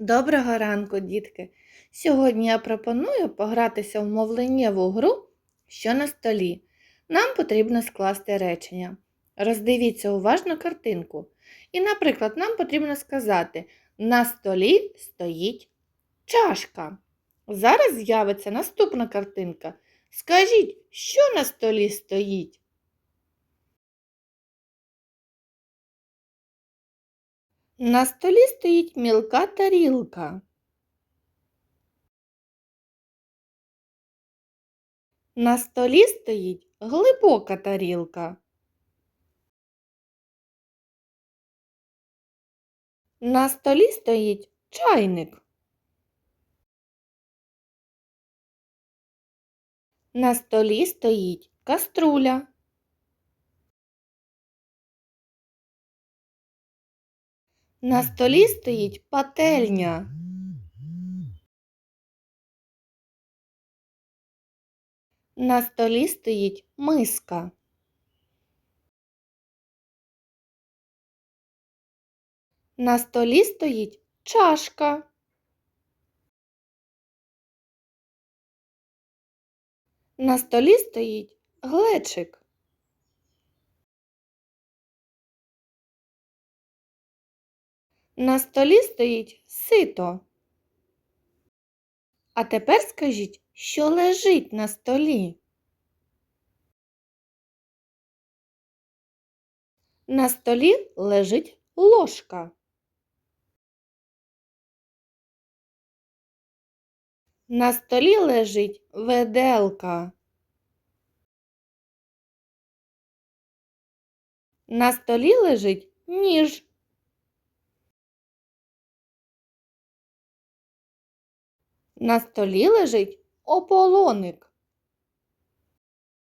Доброго ранку, дітки! Сьогодні я пропоную погратися в мовленнєву гру, що на столі. Нам потрібно скласти речення. Роздивіться уважно картинку. І, наприклад, нам потрібно сказати: на столі стоїть чашка. Зараз з'явиться наступна картинка. Скажіть, що на столі стоїть? На столі стоїть мілка тарілка. На столі стоїть глибока тарілка. На столі стоїть чайник. На столі стоїть каструля. На столі стоїть пательня. На столі стоїть миска. На столі стоїть чашка. На столі стоїть глечик. На столі стоїть сито. А тепер скажіть, що лежить на столі? На столі лежить ложка. На столі лежить веделка. На столі лежить ніж. На столі лежить ополоник.